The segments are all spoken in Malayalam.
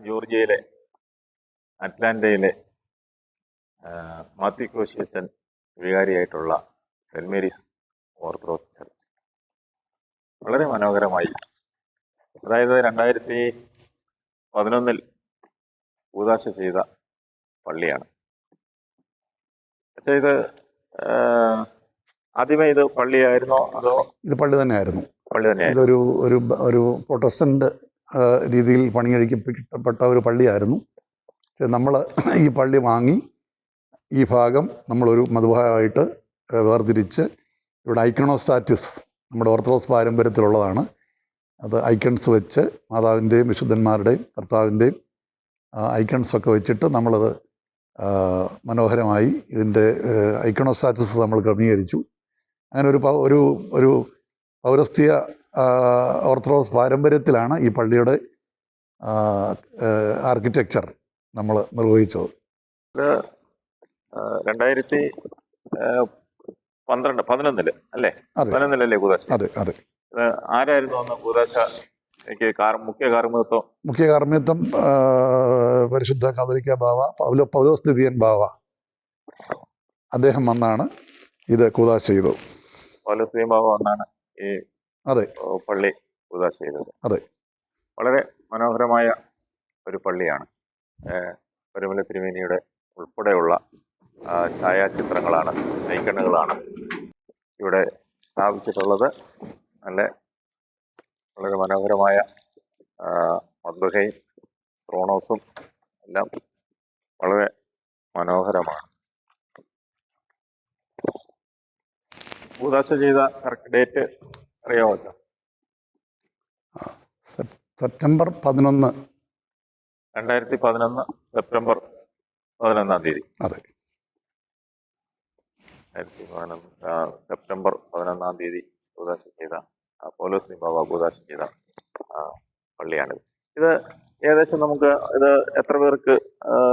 ജോർജിയയിലെ അറ്റ്ലാന്റയിലെ ആ, മാത്യു കോശിയച്ചൻ വികാരിയായിട്ടുള്ള സെന്റ് മേരീസ് ഓർത്തഡോക്സ് ചർച്ച്. വളരെ മനോഹരമായി. അതായത് രണ്ടായിരത്തി പതിനൊന്നിൽ കൂതാശ ചെയ്ത പള്ളിയാണ്. പക്ഷേ ഇത് ആദ്യമേ ഇത് പള്ളിയായിരുന്നോ? അതോ ഇത് പള്ളി തന്നെയായിരുന്നു. പള്ളി തന്നെയായിരുന്നു. ഇതൊരു ഒരു ഒരു പ്രൊട്ടസ്റ്റന്റ് ആ, പണി കഴിക്കപ്പെട്ട ഒരു പള്ളിയായിരുന്നു. നമ്മൾ ഈ പള്ളി വാങ്ങി ഈ ഭാഗം നമ്മളൊരു മധുഭാഗമായിട്ട് വേർതിരിച്ച് ഇവിടെ ഐക്കണോസ്റ്റാറ്റിസ് നമ്മുടെ ഓർത്തഡോക്സ് പാരമ്പര്യത്തിലുള്ളതാണ്. അത് ഐക്കൺസ് വെച്ച് മാതാവിന്റെയും വിശുദ്ധന്മാരുടെയും കർത്താവിന്റെയും ഐക്കൺസൊക്കെ വെച്ചിട്ട് നമ്മളത് മനോഹരമായി ഇതിന്റെ ഐക്കണോസ്റ്റാറ്റിസ് നമ്മൾ ക്രമീകരിച്ചു. അങ്ങനെ ഒരു ഒരു ഒരു പൗരസ്ത്യ ഓർത്തഡോക്സ് പാരമ്പര്യത്തിലാണ് ഈ പള്ളിയുടെ ആർക്കിടെക്ചർ നമ്മൾ നിർവഹിച്ചത്. രണ്ടായിരത്തി പന്ത്രണ്ട് പതിനൊന്നിൽ അല്ലേ? പതിനൊന്നിലല്ലേ കൂതാശ? അതെ അതെ. ആരായിരുന്നു അന്ന് കൂതാശ? മുഖ്യ കാർമ്മികത്വം. മുഖ്യ കാർമ്മിത്വം ആ, പരിശുദ്ധ കാതലിക്ക ബാവ പൗലോ പൗലോ സ്ഥിതിയൻ ബാവ. അദ്ദേഹം വന്നാണ് ഇത് കൂതാശ ചെയ്തത്. സ്ഥിതിയൻ ബാവ വന്നാണ് ഈ അതെ. പള്ളി കൂതാശ ചെയ്തത് അതെ. വളരെ മനോഹരമായ ഒരു പള്ളിയാണ്. പെരുമല തിരുമേനിയുടെ ഉൾപ്പെടെയുള്ള ഛായാചിത്രങ്ങളാണ് ഐക്കണുകളാണ് ഇവിടെ സ്ഥാപിച്ചിട്ടുള്ളത്. നല്ല വളരെ മനോഹരമായ മദ്ബഹയും ത്രോണോസും എല്ലാം വളരെ മനോഹരമാണ്. ഭൂദാശ ചെയ്ത കറക്റ്റ് ഡേറ്റ് അറിയാമോ സെപ്റ്റംബർ പതിനൊന്ന്. രണ്ടായിരത്തി പതിനൊന്ന് സെപ്റ്റംബർ പതിനൊന്നാം തീയതി. അതെ. രണ്ടായിരത്തി പതിനൊന്ന് സെപ്റ്റംബർ പതിനൊന്നാം തീയതി കൂതാശ ചെയ്ത പോലീസ് നിബാബ കൂതാശ ചെയ്ത പള്ളിയാണിത്. ഇത് ഏകദേശം നമുക്ക് ഇത് എത്ര പേർക്ക്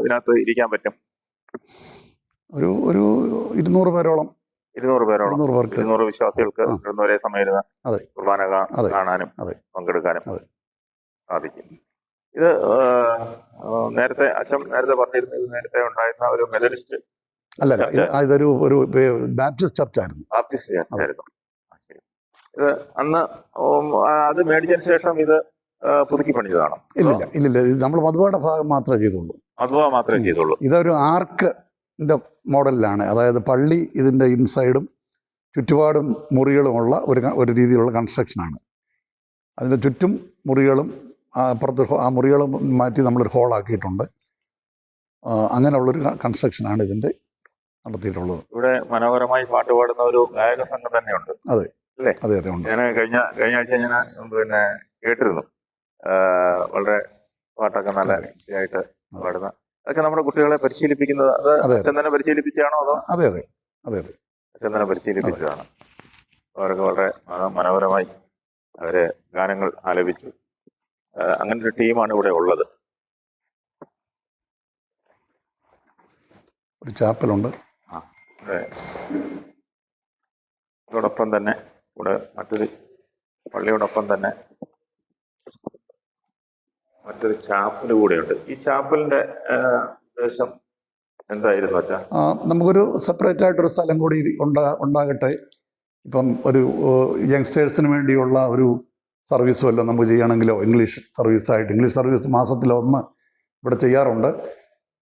ഇതിനകത്ത് ഇരിക്കാൻ പറ്റും? ഒരു ഒരു ഇരുന്നൂറ് പേരോളം. ഇരുന്നൂറ് പേരോളം. ഇരുന്നൂറ് പേർക്ക്. ഇരുന്നൂറ് വിശ്വാസികൾക്ക്. ഇരുന്ന് ഒരേ സമയം ഇരുന്ന് അതെ. കുർബാന കാണാനും പങ്കെടുക്കാനും. സാധിക്കും. ഇത് നേരത്തെ അച്ഛൻ നേരത്തെ പറഞ്ഞിരുന്നു ഇത് നേരത്തെ ഉണ്ടായിരുന്ന ഒരു മെതലിസ്റ്റ് അല്ല അല്ല, ഇത് ചർച്ച. ഇതൊരു ഒരു ബാപ്റ്റിസ്റ്റ് ചർച്ചായിരുന്നു. ബാപ്റ്റിസ്റ്റ് ചർച്ച ആയിരുന്നു. ഇത് അന്ന് അത് മേടിച്ചതിന് ശേഷം ഇത് പുതുക്കി പണിതാണ് ഇല്ലില്ല ഇല്ലില്ല. ഇത് നമ്മൾ മധുവയുടെ ഭാഗം മാത്രമേ ചെയ്തുള്ളൂ. മധുവ മാത്രമേ. ചെയ്തുള്ളൂ. ഇതൊരു ആർക്കിന്റെ മോഡലിലാണ്. അതായത് പള്ളി ഇതിന്റെ ഇൻസൈഡും ചുറ്റുപാടും മുറികളുമുള്ള ഒരു ഒരു രീതിയിലുള്ള കൺസ്ട്രക്ഷനാണ്. അതിന്റെ ചുറ്റും മുറികളും അപ്പുറത്ത് ആ മുറികളും മാറ്റി നമ്മളൊരു ഹോളാക്കിയിട്ടുണ്ട്. അങ്ങനെയുള്ളൊരു കൺസ്ട്രക്ഷനാണ് ഇതിന്റെ നടത്തിയിട്ടുള്ളത്. ഇവിടെ മനോഹരമായി പാട്ട് പാടുന്ന ഒരു ഗായക സംഘം തന്നെയുണ്ട്. അതെ. അതെ അതെ ഉണ്ട്. ഞാൻ കഴിഞ്ഞ കഴിഞ്ഞ ആഴ്ച ഞാൻ പിന്നെ കേട്ടിരുന്നു. വളരെ പാട്ടൊക്കെ നല്ല ആയിട്ട് പാടുന്ന അതൊക്കെ നമ്മുടെ കുട്ടികളെ പരിശീലിപ്പിക്കുന്നത് അത് ചന്ദനം പരിശീലിപ്പിച്ചാണോ അതോ അതെ അതെ. അതെ അതെ. ചന്ദനം പരിശീലിപ്പിച്ചതാണ്. അവരൊക്കെ വളരെ മന- മനോഹരമായി അവരെ ഗാനങ്ങൾ ആലപിച്ചു. അങ്ങനെ ഒരു ടീമാണ് ഇവിടെ ഉള്ളത്. ഒരു ചാപ്പലുണ്ട്. അതോടൊപ്പം ഇതോടൊപ്പം തന്നെ ഇവിടെ മറ്റൊരു പള്ളിയോടൊപ്പം തന്നെ മറ്റൊരു ചാപ്പൽ കൂടെയുണ്ട്. ഈ ചാപ്പലിന്റെ ഉദ്ദേശം എന്തായിരുന്നു അച്ഛാ? നമുക്കൊരു സെപ്പറേറ്റ് ആയിട്ടൊരു സ്ഥലം കൂടി ഉണ്ടാ ഉണ്ടാകട്ടെ. ഇപ്പം ഒരു യങ്സ്റ്റേഴ്സിന് വേണ്ടിയുള്ള ഒരു സർവീസ് വല്ലതും നമുക്ക് ചെയ്യണമെങ്കിലോ? ഇംഗ്ലീഷ് സർവീസായിട്ട് ഇംഗ്ലീഷ് സർവീസ് മാസത്തിലൊന്ന് ഇവിടെ ചെയ്യാറുണ്ട്.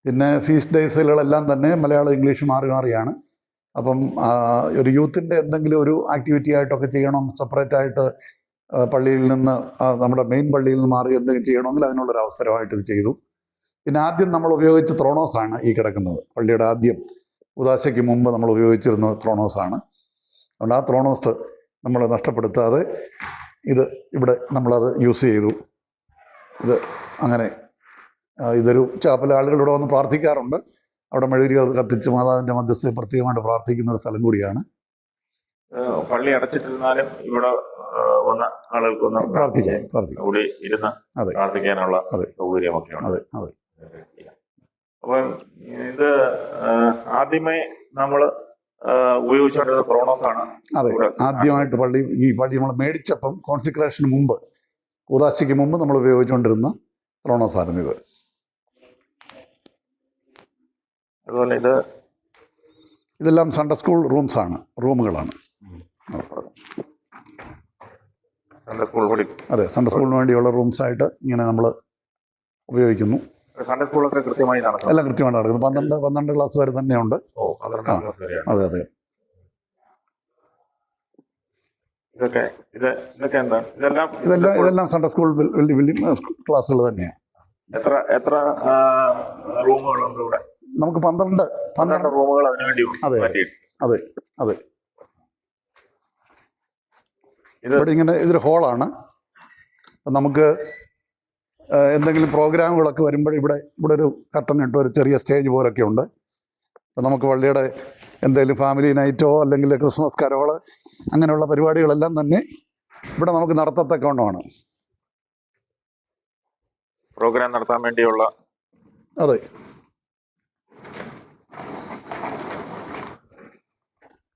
പിന്നെ ഫീസ് ഡേയ്സുകളെല്ലാം തന്നെ മലയാളം ഇംഗ്ലീഷ് മാറി മാറിയാണ്. അപ്പം ഒരു യൂത്തിന്റെ എന്തെങ്കിലും ഒരു ആക്ടിവിറ്റി ആയിട്ടൊക്കെ ചെയ്യണം സെപ്പറേറ്റ് ആയിട്ട് പള്ളിയിൽ നിന്ന് നമ്മുടെ മെയിൻ പള്ളിയിൽ നിന്ന് മാറി എന്തെങ്കിലും ചെയ്യണമെങ്കിൽ അതിനുള്ളൊരു അവസരമായിട്ട് ഇത് ചെയ്തു. പിന്നെ ആദ്യം നമ്മൾ ഉപയോഗിച്ച ത്രോണോസാണ് ഈ കിടക്കുന്നത്. പള്ളിയുടെ ആദ്യം ഉദാശയ്ക്ക് മുമ്പ് നമ്മൾ ഉപയോഗിച്ചിരുന്ന ത്രോണോസാണ് അതുകൊണ്ട് ആ ത്രോണോസ് നമ്മൾ നഷ്ടപ്പെടുത്താതെ ഇത് ഇവിടെ നമ്മളത് യൂസ് ചെയ്തു. ഇത് അങ്ങനെ ഇതൊരു ചാപ്പല ആളുകൾ ഇവിടെ വന്ന് പ്രാർത്ഥിക്കാറുണ്ട്. അവിടെ മെഴുകുതിരികൾ കത്തിച്ച് മാതാവിന്റെ മധ്യസ്ഥയെ പ്രത്യേകമായിട്ട് പ്രാർത്ഥിക്കുന്ന ഒരു സ്ഥലം കൂടിയാണ്. പള്ളി അടച്ചിട്ടിരുന്നാലും ഇവിടെ വന്ന ആളുകൾക്ക് ഒന്ന് പ്രാർത്ഥിക്കാം പ്രാർത്ഥിക്കാം. കൂടി ഇരുന്ന്. പ്രാർത്ഥിക്കാനുള്ള. സൗകര്യമൊക്കെ ഉണ്ട് അപ്പം ഇത് ആദ്യമേ നമ്മൾ ഉപയോഗിച്ചുകൊണ്ടിരുന്ന ക്രോണോസ് ആണ് അതെ ആദ്യമായിട്ട് പള്ളി ഈ പള്ളി നമ്മൾ മേടിച്ചപ്പം കോൺസിക്രേഷന് മുമ്പ് ഉദാശിക്ക് മുമ്പ് നമ്മൾ ഉപയോഗിച്ചുകൊണ്ടിരുന്ന ത്രോണോസായിരുന്നു ഇത്. അതുപോലെ ഇത് ഇതെല്ലാം സൺഡേ സ്കൂൾ റൂംസ് ആണ് റൂമുകളാണ്. സൺഡേ സ്കൂൾ അതെ സൺഡേ സ്കൂളിന് വേണ്ടിയുള്ള റൂംസ് ആയിട്ട് ഇങ്ങനെ നമ്മൾ ഉപയോഗിക്കുന്നു. സൺഡേ സ്കൂളൊക്കെ കൃത്യമായി നടക്കും എല്ലാം കൃത്യമായി നടക്കുന്നു. പന്ത്രണ്ട് പന്ത്രണ്ട് ക്ലാസ് വരെ തന്നെയുണ്ട്. അതെ അതെ. ഇതൊക്കെ ഇത് ഇതൊക്കെ എന്താ? ഇതെല്ലാം ഇതെല്ലാം ഇതെല്ലാം സൺഡേ സ്കൂൾ വലിയ വലിയ ക്ലാസ്സുകൾ തന്നെയാണ്. എത്ര എത്ര റൂമുകളുണ്ട് ഇവിടെ? നമുക്ക് പന്ത്രണ്ട് പന്ത്രണ്ട് റൂമുകൾ അതിനുവേണ്ടി അതെ. അതെ അതെ. ഇവിടെ ഇങ്ങനെ ഇതൊരു ഹോളാണ് നമുക്ക് എന്തെങ്കിലും പ്രോഗ്രാമുകളൊക്കെ വരുമ്പോൾ ഇവിടെ ഇവിടെ ഒരു കട്ടൻ ഇട്ട് ഒരു ചെറിയ സ്റ്റേജ് പോലൊക്കെ ഉണ്ട്. അപ്പം നമുക്ക് പള്ളിയുടെ എന്തെങ്കിലും ഫാമിലി നൈറ്റോ അല്ലെങ്കിൽ ക്രിസ്മസ് കരോൾ അങ്ങനെയുള്ള പരിപാടികളെല്ലാം തന്നെ ഇവിടെ നമുക്ക് നടത്തത്തക്കവണ്ണമാണ്. പ്രോഗ്രാം നടത്താൻ വേണ്ടിയുള്ള അതെ.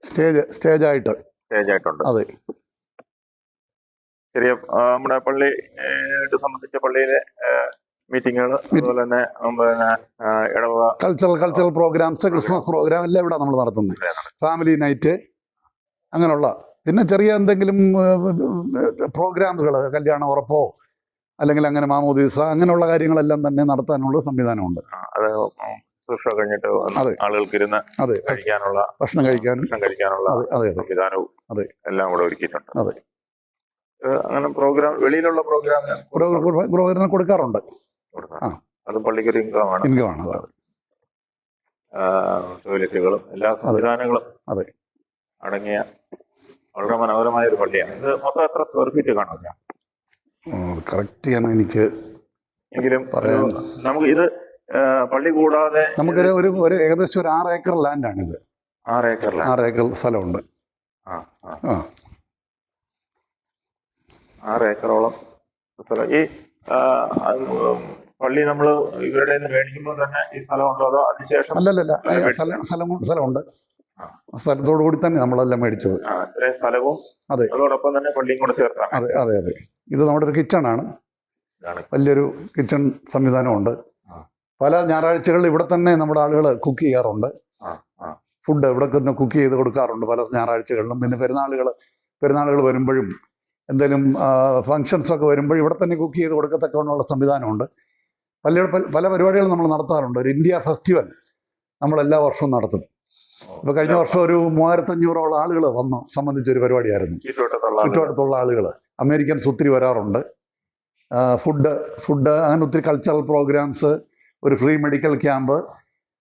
സ്റ്റേജ് സ്റ്റേജായിട്ട് സ്റ്റേജായിട്ടുണ്ട് അതെ. ചെറിയ നമ്മുടെ പള്ളി സംബന്ധിച്ച പള്ളിയിലെ മീറ്റിങ്ങുകൾ അതുപോലെ തന്നെ പിന്നെ ഇടവക cultural cultural programs Christmas program എല്ലാം ഇവിടെ നമ്മൾ നടത്തുന്നത് ഫാമിലി നൈറ്റ് അങ്ങനെയുള്ള. പിന്നെ ചെറിയ എന്തെങ്കിലും പ്രോഗ്രാമുകൾ കല്യാണ ഉറപ്പോ അല്ലെങ്കിൽ അങ്ങനെ മാമോദീസ അങ്ങനെയുള്ള കാര്യങ്ങളെല്ലാം തന്നെ നടത്താനുള്ള സംവിധാനമുണ്ട്. അത് ശുശ്രൂഷ കഴിഞ്ഞിട്ട്. ആളുകൾക്ക് ഇരുന്ന് അതെ. കഴിക്കാനുള്ള ഭക്ഷണം കഴിക്കാനും ഭക്ഷണം കഴിക്കാനുള്ള സംവിധാനവും. എല്ലാം കൂടെ ഒരുക്കിയിട്ടുണ്ട്. അതെ. അങ്ങനെ പ്രോഗ്രാം വെളിയിലുള്ള പ്രോഗ്രാം പ്രോഗ്രാം കൊടുക്കാറുണ്ട്. ആ. അത് പള്ളിക്കൊരു ഇൻകമാണ്. ഇൻകമാണ് അതെ. ടോയ്ലറ്റുകളും എല്ലാ സംവിധാനങ്ങളും അതെ. അടങ്ങിയ വളരെ മനോഹരമായ ഒരു പള്ളിയാണ്. ഇത് മൊത്തം എത്ര സ്ക്വയർ ഫീറ്റ് കാണാം? കറക്റ്റ് ചെയ്യാൻ എനിക്ക് എങ്കിലും നമുക്ക് ഇത് പള്ളി കൂടാതെ നമുക്കൊരു ഒരു ഒരു ഏകദേശം ഒരു ആറ് ഏക്കർ ലാൻഡാണിത് ആറ് ഏക്കർ ആറ് ഏക്കർ സ്ഥലമുണ്ട്. ആ. ആ. ആറ് ഏക്കറോളം സ്ഥലം ഈ പള്ളി നമ്മൾ ഇവരുടെ മേടിക്കുമ്പോൾ തന്നെ ഈ സ്ഥലം ഉണ്ടോ അതോ അതിനുശേഷം അല്ലല്ലല്ല അല്ല, ഏ, മേടിച്ചത്. സ്ഥലം സ്ഥലം സ്ഥലമുണ്ട് സ്ഥലത്തോടു കൂടി തന്നെ നമ്മളെല്ലാം മേടിച്ചത് സ്ഥലവും അതെ. അതോടൊപ്പം തന്നെ പള്ളിയും കൂടെ ചേർത്താണ് അതെ അതെ അതെ ഇത് നമ്മുടെ ഒരു കിച്ചണാണ്. വലിയൊരു കിച്ചൺ സംവിധാനമുണ്ട്. പല ഞായറാഴ്ചകളിൽ ഇവിടെ തന്നെ നമ്മുടെ ആളുകൾ കുക്ക് ചെയ്യാറുണ്ട്. ഫുഡ് ഇവിടെ തന്നെ കുക്ക് ചെയ്ത് കൊടുക്കാറുണ്ട് പല ഞായറാഴ്ചകളിലും പിന്നെ പെരുന്നാളുകൾ പെരുന്നാളുകൾ വരുമ്പോഴും എന്തെങ്കിലും ഫങ്ഷൻസ് ഒക്കെ വരുമ്പോൾ ഇവിടെ തന്നെ കുക്ക് ചെയ്ത് കൊടുക്കത്തക്കവണ്ണമുള്ള സംവിധാനമുണ്ട്. പല പല- പരിപാടികൾ പരിപാടികളും നമ്മൾ നടത്താറുണ്ട്. ഒരു ഇന്ത്യ ഫെസ്റ്റിവൽ നമ്മൾ എല്ലാ വർഷവും നടത്തും. ഇപ്പോൾ കഴിഞ്ഞ വർഷം ഒരു മൂവായിരത്തഞ്ഞൂറോളം ആളുകൾ വന്നു സംബന്ധിച്ചൊരു പരിപാടിയായിരുന്നു. ചുറ്റുവട്ടത്തുള്ള ആളുകൾ. അമേരിക്കൻ ആളുകൾ അമേരിക്കൻസ് ഒത്തിരി വരാറുണ്ട്. ഫുഡ് ഫുഡ് അങ്ങനെ ഒത്തിരി കൾച്ചറൽ പ്രോഗ്രാംസ് ഒരു ഫ്രീ മെഡിക്കൽ ക്യാമ്പ്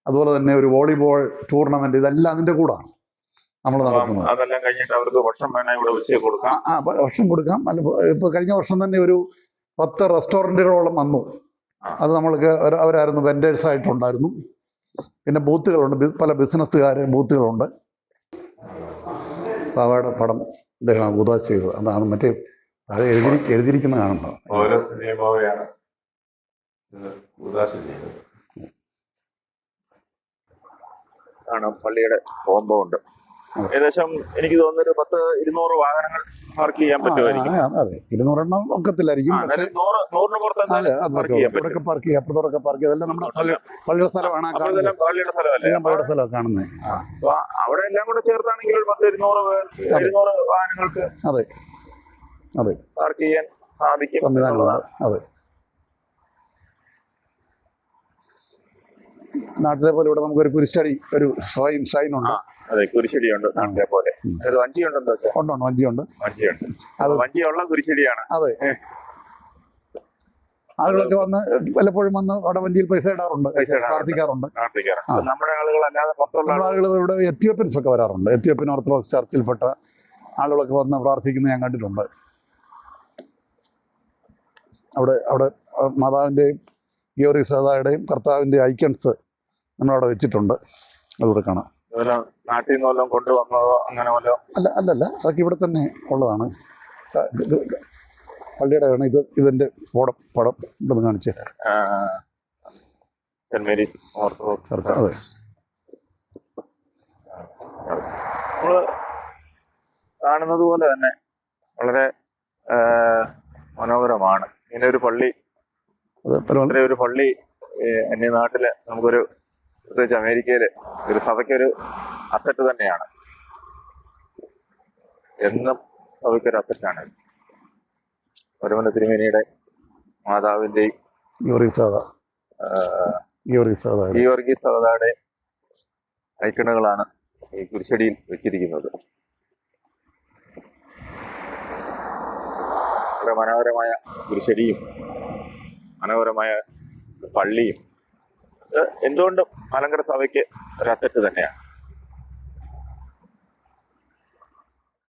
അതുപോലെ തന്നെ ഒരു വോളിബോൾ ടൂർണമെന്റ് ഇതെല്ലാം അതിന്റെ കൂടാണ്. നമ്മൾ നടക്കുന്നത് അതെല്ലാം കഴിഞ്ഞിട്ട് അവർക്ക് ഭക്ഷണം വേണേ ഇവിടെ ഉച്ചയ്ക്ക് കൊടുക്കാം. ആ ഭക്ഷണം കൊടുക്കാം. അല്ല ഇപ്പോൾ കഴിഞ്ഞ വർഷം തന്നെ ഒരു പത്ത് റെസ്റ്റോറന്റുകളോളം വന്നു. അത് നമ്മൾക്ക് അവരായിരുന്നു വെൻഡേഴ്സ് ആയിട്ടുണ്ടായിരുന്നു പിന്നെ ബൂത്തുകളുണ്ട്. പല ബിസിനസ്സുകാർ ബൂത്തുകളുണ്ട്. പാവയുടെ പടം അദ്ദേഹം ഉദാ ചെയ്തത്. അതാണ് മറ്റേ താഴെ എഴുതി എഴുതിയിരിക്കുന്ന കാണുന്നത്. ഓരോ സിനിമയാണ് ആണ് പള്ളിയുടെ കോമ്പൗണ്ട്. ഏകദേശം എനിക്ക് തോന്നുന്നൊരു ഒരു പത്ത് ഇരുന്നൂറ് വാഹനങ്ങൾ പാർക്ക് ചെയ്യാൻ പറ്റുമായിരിക്കും. അതെ. ഇരുന്നൂറെണ്ണം ഒക്കത്തില്ലായിരിക്കും നൂറിന് പാർക്ക് ചെയ്യാം. അപ്പുറത്തോടൊക്കെ പാർക്ക് ചെയ്യാം. അതെല്ലാം നമ്മുടെ പള്ളിയുടെ സ്ഥലമാണ് പള്ളിയുടെ സ്ഥലമാണ് കാണുന്നത്. അവിടെ എല്ലാം കൂടെ ചേർത്താണെങ്കിൽ ഒരു പത്ത് ഇരുന്നൂറ് പേർ. ഇരുന്നൂറ് വാഹനങ്ങൾക്ക് അതെ. അതെ. പാർക്ക് ചെയ്യാൻ സാധിക്കും എന്നുള്ളതാണ്. അതെ. നാട്ടിലെ പോലെ ഇവിടെ നമുക്കൊരു കുരിശടി ഒരു ഷൈൻ ഷൈൻ ഉണ്ട്. അതെ കുരിശടിയുണ്ട് നാട്ടിലെ പോലെ ഉം. ഇത് ഉണ്ടോ വഞ്ചിയുണ്ട്. വഞ്ചിയുണ്ട്. അത് വഞ്ചിയുള്ള കുരിശടിയാണ്. അതെ. ആളുകളൊക്കെ വന്ന് വല്ലപ്പോഴും വന്ന് അവിടെ വഞ്ചിയിൽ പൈസ ഇടാറുണ്ട് പ്രാർത്ഥിക്കാറുണ്ട്. നമ്മുടെ ആളുകളല്ലാതെ പുറത്തുള്ള ആളുകൾ ആളുകൾ ഇവിടെ എത്യോപ്യൻസ് ഒക്കെ വരാറുണ്ട്. എത്യോപ്യൻ ഓർത്തഡോക്സ് ചർച്ചിൽപ്പെട്ട ആളുകളൊക്കെ വന്ന് പ്രാർത്ഥിക്കുന്നത് ഞാൻ കണ്ടിട്ടുണ്ട്. അവിടെ അവിടെ മാതാവിന്റെയും ഗിയോറി സേതായുടെയും കർത്താവിന്റെ ഐക്കൺസ് നമ്മളവിടെ വെച്ചിട്ടുണ്ട്. അതുകൂടെ കാണാം. നാട്ടിൽ നിന്ന് വല്ലതും കൊണ്ടുവന്നതോ അങ്ങനെ വല്ലതും? അല്ല അല്ലല്ല. അതൊക്കെ ഇവിടെ തന്നെ ഉള്ളതാണ്. പള്ളിയുടെ ആണ് ഇത് ഇതിന്റെ പടം പടം ഇവിടെ കാണിച്ച്. സെന്റ് മേരീസ് ഓർത്തഡോക്സ് ചർച്ച് അതെ. നമ്മൾ കാണുന്നത് പോലെ തന്നെ വളരെ മനോഹരമാണ്. ഇങ്ങനെ ഒരു പള്ളി ഒരു പള്ളി എന്റെ അന്യനാട്ടിൽ നമുക്കൊരു പ്രത്യേകിച്ച് അമേരിക്കയിൽ ഒരു സഭയ്ക്കൊരു അസറ്റ് തന്നെയാണ്. എന്നും സഭയ്ക്കൊരു അസറ്റാണ് ഒരുമല തിരുമേനിയുടെ വർഗീസ് സഹോദരയുടെ ഐക്കണുകളാണ് ഈ കുരിശടിയിൽ വെച്ചിരിക്കുന്നത്. വളരെ മനോഹരമായ കുരിശടിയും മനോഹരമായ പള്ളിയും എന്തുകൊണ്ടും മലങ്കര സഭയ്ക്ക് ഒരു അസറ്റ് തന്നെയാണ്.